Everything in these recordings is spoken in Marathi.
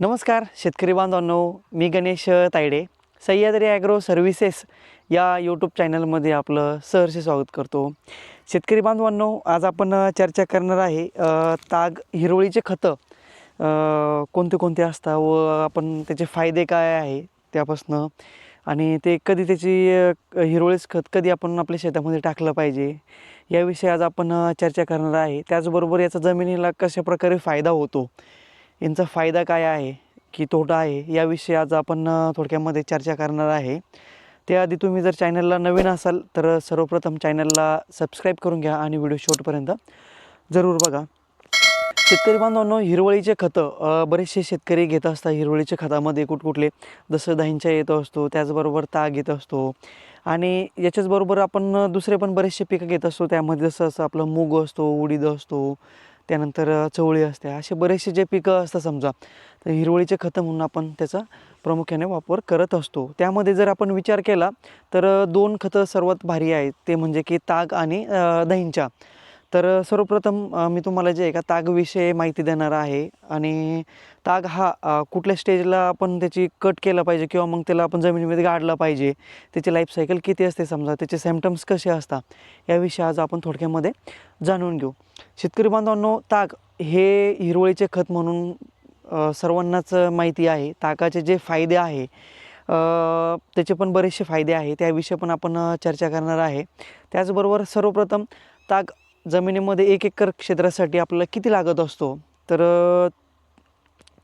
नमस्कार शेतकरी बांधवांनो मी गणेश तायडे सह्याद्री ॲग्रो सर्व्हिसेस या यूट्यूब चॅनलमध्ये आपलं सहर्ष स्वागत करतो. शेतकरी बांधवांनो आज आपण चर्चा करणार आहे ताग हिरवळीचे खतं कोणते कोणते असतात व आपण त्याचे फायदे काय आहे त्यापासनं आणि ते कधी त्याची हिरवळीच खत कधी आपण आपल्या शेतामध्ये टाकलं पाहिजे याविषयी आज आपण चर्चा करणार आहे. त्याचबरोबर याचा जमिनीला कशा प्रकारे फायदा होतो यांचा फायदा काय आहे? की तोटा आहे? याविषयी आज आपण थोडक्यामध्ये चर्चा करणार आहे. त्याआधी तुम्ही जर चॅनलला नवीन असाल तर सर्वप्रथम चॅनलला सबस्क्राईब करून घ्या आणि व्हिडिओ शेवटपर्यंत जरूर बघा. शेतकरी बांधवांनो हिरवळीचे खतं बरेचसे शेतकरी घेत असतात हिरवळीच्या खतामध्ये कुठकुठले. जसं दहींचा येत असतो त्याचबरोबर ताग येत असतो. आणि याच्याचबरोबर आपण दुसरे पण बरेचसे पिकं घेत असतो. त्यामध्ये जसं असं आपलं मूग असतो उडीद असतो त्यानंतर चवळी असते. असे बरेचसे जे पिकं असतात समजा तर हिरवळीचे खतं म्हणून आपण त्याचा प्रामुख्याने वापर करत असतो. त्यामध्ये जर आपण विचार केला तर दोन खतं सर्वात भारी आहेत. ते म्हणजे की ताग आणि दहींच्या तर सर्वप्रथम मी तुम्हाला जे आहे का तागविषयी माहिती देणार आहे आणि ताग हा कुठल्या स्टेजला आपण त्याची कट केला पाहिजे किंवा मग त्याला आपण जमिनीमध्ये गाडला पाहिजे त्याची लाईफ सायकल किती असते समजा त्याचे सिम्टम्स कसे असतात याविषयी आज आपण थोडक्यामध्ये जाणून घेऊ. शेतकरी बांधवांनो ताग हे हिरवळीचे खत म्हणून सर्वांनाच माहिती आहे. ताकाचे जे फायदे आहे त्याचे पण बरेचसे फायदे आहे त्याविषयी पण आपण चर्चा करणार आहे. त्याचबरोबर सर्वप्रथम ताग जमिनीमध्ये एक एकर क्षेत्रासाठी आपल्याला किती लागत असतो? तर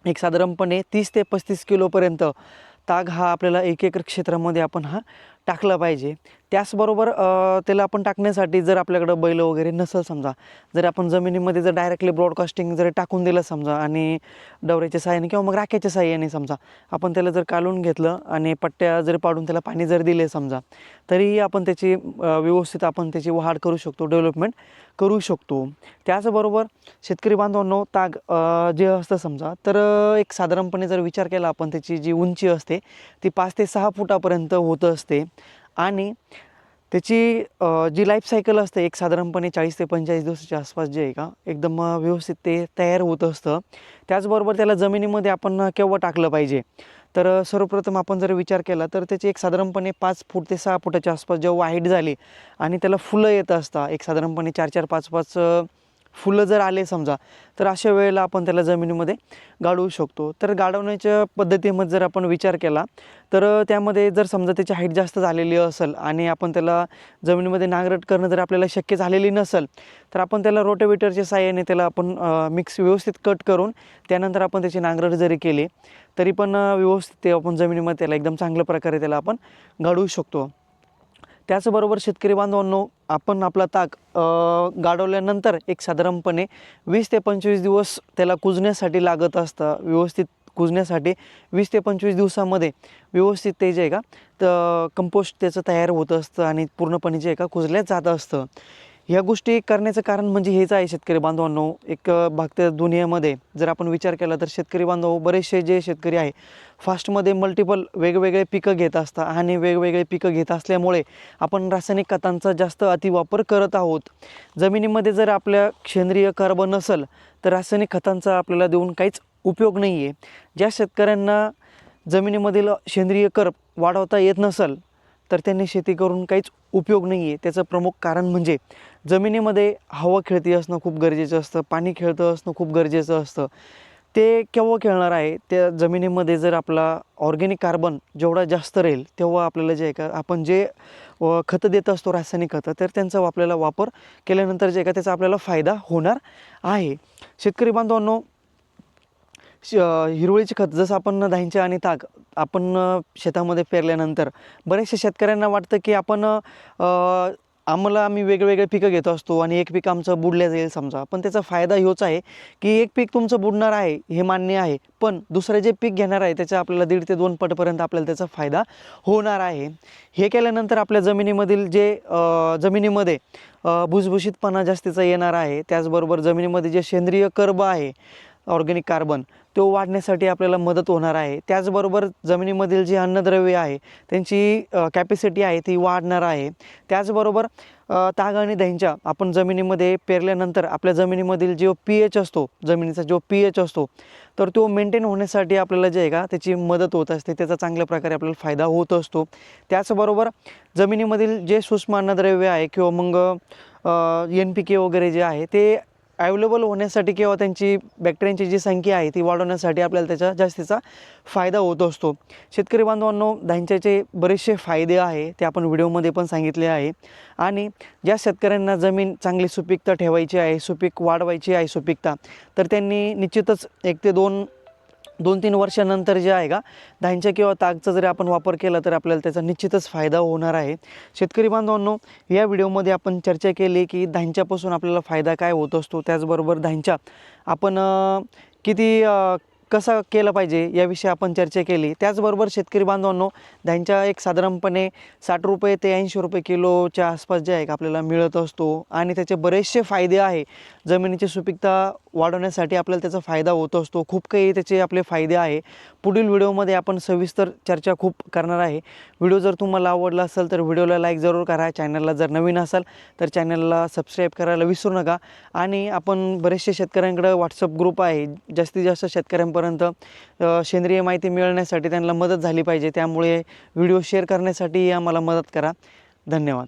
एक साधारणपणे तीस ते पस्तीस किलोपर्यंत ताग हा आपल्याला एक एकर क्षेत्रामध्ये आपण हा टाकला पाहिजे. त्याचबरोबर त्याला आपण टाकण्यासाठी जर आपल्याकडं बैल वगैरे नसेल समजा जर आपण जमिनीमध्ये जर डायरेक्टली ब्रॉडकास्टिंग जर टाकून दिलं समजा आणि डवऱ्याच्या साह्याने किंवा मग राख्याच्या साह्याने समजा आपण त्याला जर काढून घेतलं आणि पट्ट्या जर पाडून त्याला पाणी जर दिले समजा तरीही आपण त्याची व्यवस्थित आपण त्याची वाढ करू शकतो डेव्हलपमेंट करू शकतो. त्याचबरोबर शेतकरी बांधवांनो ताग जे असतं समजा तर एक साधारणपणे जर विचार केला आपण त्याची जी उंची असते ती पाच ते सहा फुटापर्यंत होत असते. आणि त्याची जी लाईफ सायकल असते एक साधारणपणे चाळीस ते पंचेचाळीस दिवसाच्या आसपास जे आहे का एकदम व्यवस्थित ते तयार होत असतं. त्याचबरोबर त्याला जमिनीमध्ये आपण केव्हा टाकलं पाहिजे? तर सर्वप्रथम आपण जर विचार केला तर त्याची एक साधारणपणे पाच फूट ते सहा फुटाच्या आसपास जेव्हा हाईट झाली आणि त्याला फुलं येत असतात एक साधारणपणे चार चार पाच पाच फुलं जर आले समजा तर अशा वेळेला आपण त्याला जमिनीमध्ये गाडवू शकतो. तर गाडवण्याच्या पद्धतीमध्ये जर आपण विचार केला तर त्यामध्ये जर समजा त्याची हाईट जास्त झालेली असेल आणि आपण त्याला जमिनीमध्ये नांगरट करणं जर आपल्याला शक्य झालेली नसेल तर आपण त्याला रोटेवेटरच्या साह्याने त्याला आपण मिक्स व्यवस्थित कट करून त्यानंतर आपण त्याची नांगरट जरी केली तरी पण व्यवस्थित ते आपण जमिनीमध्ये त्याला एकदम चांगल्या प्रकारे त्याला आपण गाडवू शकतो. त्याचबरोबर शेतकरी बांधवांनो आपण आपला ताक गाडवल्यानंतर एक साधारणपणे वीस ते पंचवीस दिवस त्याला कुजण्यासाठी लागत असतं. व्यवस्थित कुजण्यासाठी वीस ते पंचवीस दिवसामध्ये व्यवस्थित ते जे आहे का तर कंपोस्ट त्याचं तयार होत असतं आणि पूर्णपणे जे आहे का कुजल्या जात असतं. ह्या गोष्टी करण्याचं कारण म्हणजे हेच आहे शेतकरी बांधवांनो. एक भागत्या दुनियेमध्ये जर आपण विचार केला तर शेतकरी बांधव बरेचसे जे शेतकरी आहे फास्टमध्ये मल्टिपल वेगवेगळे पिकं घेत असतात आणि वेगवेगळे पिकं घेत असल्यामुळे आपण रासायनिक खतांचा जास्त अतिवापर करत आहोत. जमिनीमध्ये जर आपल्या सेंद्रिय कर्ब नसेल तर रासायनिक खतांचा आपल्याला देऊन काहीच उपयोग नाही आहे ज्या शेतकऱ्यांना जमिनीमधील सेंद्रिय कर्ब वाढवता येत नसेल तर त्यांनी शेती करून काहीच उपयोग नाही आहे त्याचं प्रमुख कारण म्हणजे जमिनीमध्ये हवा खेळती असणं खूप गरजेचं असतं पाणी खेळतं असणं खूप गरजेचं असतं. ते केव्हा खेळणार आहे? त्या जमिनीमध्ये जर आपला ऑर्गॅनिक कार्बन जेवढा जास्त राहील तेव्हा आपल्याला जे आहे का आपण जे खतं देत असतो रासायनिक खतं तर त्यांचा आपल्याला वापर केल्यानंतर जे आहे का त्याचा आपल्याला फायदा होणार आहे. शेतकरी बांधवांनो श हिरवळीचे खत जसं आपण दहींचे आणि ताक आपण शेतामध्ये पेरल्यानंतर बऱ्याचशा शेतकऱ्यांना वाटतं की आपण आम्हाला आम्ही वेगवेगळे पिकं घेत असतो आणि एक पीक आमचं बुडल्या जाईल समजा. पण त्याचा फायदा होच आहे की एक पीक तुमचं बुडणार आहे हे मान्य आहे. पण दुसरं जे पीक घेणार आहे त्याचा आपल्याला दीड ते दोन पटपर्यंत आपल्याला त्याचा फायदा होणार आहे. हे केल्यानंतर आपल्या जमिनीमधील जे जमिनीमध्ये भुसभुशीतपणा जास्तीचा येणार आहे. त्याचबरोबर जमिनीमध्ये जे सेंद्रिय कर्ब आहे ऑर्गॅनिक कार्बन तो वाढण्यासाठी आपल्याला मदत होणार आहे. त्याचबरोबर जमिनीमधील जी अन्नद्रव्य आहे त्यांची कॅपॅसिटी आहे ती वाढणार आहे. त्याचबरोबर ताग आणि दहींच्या आपण जमिनीमध्ये पेरल्यानंतर आपल्या जमिनीमधील जो पी एच असतो जमिनीचा जो पी एच असतो तर तो मेंटेन होण्यासाठी आपल्याला जे आहे का त्याची मदत होत असते. त्याचा चांगल्या प्रकारे आपल्याला फायदा होत असतो. त्याचबरोबर जमिनीमधील जे सूक्ष्म अन्नद्रव्य आहे किंवा मग एन पी के वगैरे जे आहे ते अवेलेबल होण्यासाठी किंवा त्यांची बॅक्टेरियांची जी संख्या आहे ती वाढवण्यासाठी आपल्याला त्याचा जास्तीचा फायदा होत असतो. शेतकरी बांधवांनो धान्याचे बरेचसे फायदे आहे ते आपण व्हिडिओमध्ये पण सांगितले आहे. आणि ज्या शेतकऱ्यांना जमीन चांगली सुपीकता ठेवायची आहे सुपीक वाढवायची आहे सुपीकता तर त्यांनी निश्चितच एक ते दोन दोन तीन वर्षानंतर जे आहे का धान्याच्या किंवा तागचा जरी आपण वापर केला तर आपल्याला त्याचा निश्चितच फायदा होणार आहे. शेतकरी बांधवांनो या व्हिडिओमध्ये आपण चर्चा केली की धान्यापासून आपल्याला फायदा काय होत असतो त्याचबरोबर धान्याच्या आपण किती कसा केलं पाहिजे याविषयी आपण चर्चा केली. त्याचबरोबर शेतकरी बांधवांनो त्यांच्या एक साधारणपणे साठ रुपये ते ऐंशी रुपये किलोच्या आसपास जे आहे का आपल्याला मिळत असतो आणि त्याचे बरेचसे फायदे आहे. जमिनीची सुपीकता वाढवण्यासाठी आपल्याला त्याचा फायदा होत असतो. खूप काही त्याचे आपले फायदे आहे. पुढील व्हिडिओमध्ये आपण सविस्तर चर्चा खूप करणार आहे. व्हिडिओ जर तुम्हाला आवडला असेल तर व्हिडिओला लाईक जरूर करा. चॅनलला जर नवीन असाल तर चॅनलला सबस्क्राईब करायला विसरू नका. आणि आपण बरेचसे शेतकऱ्यांकडे व्हॉट्सअप ग्रुप आहे. जास्तीत जास्त शेतकऱ्यांपर्यंत लोकांपर्यंत सेंद्रिय माहिती मिळण्यासाठी त्यांना मदत झाली पाहिजे त्यामुळे व्हिडिओ शेअर करण्यासाठी आम्हाला मदत करा. धन्यवाद.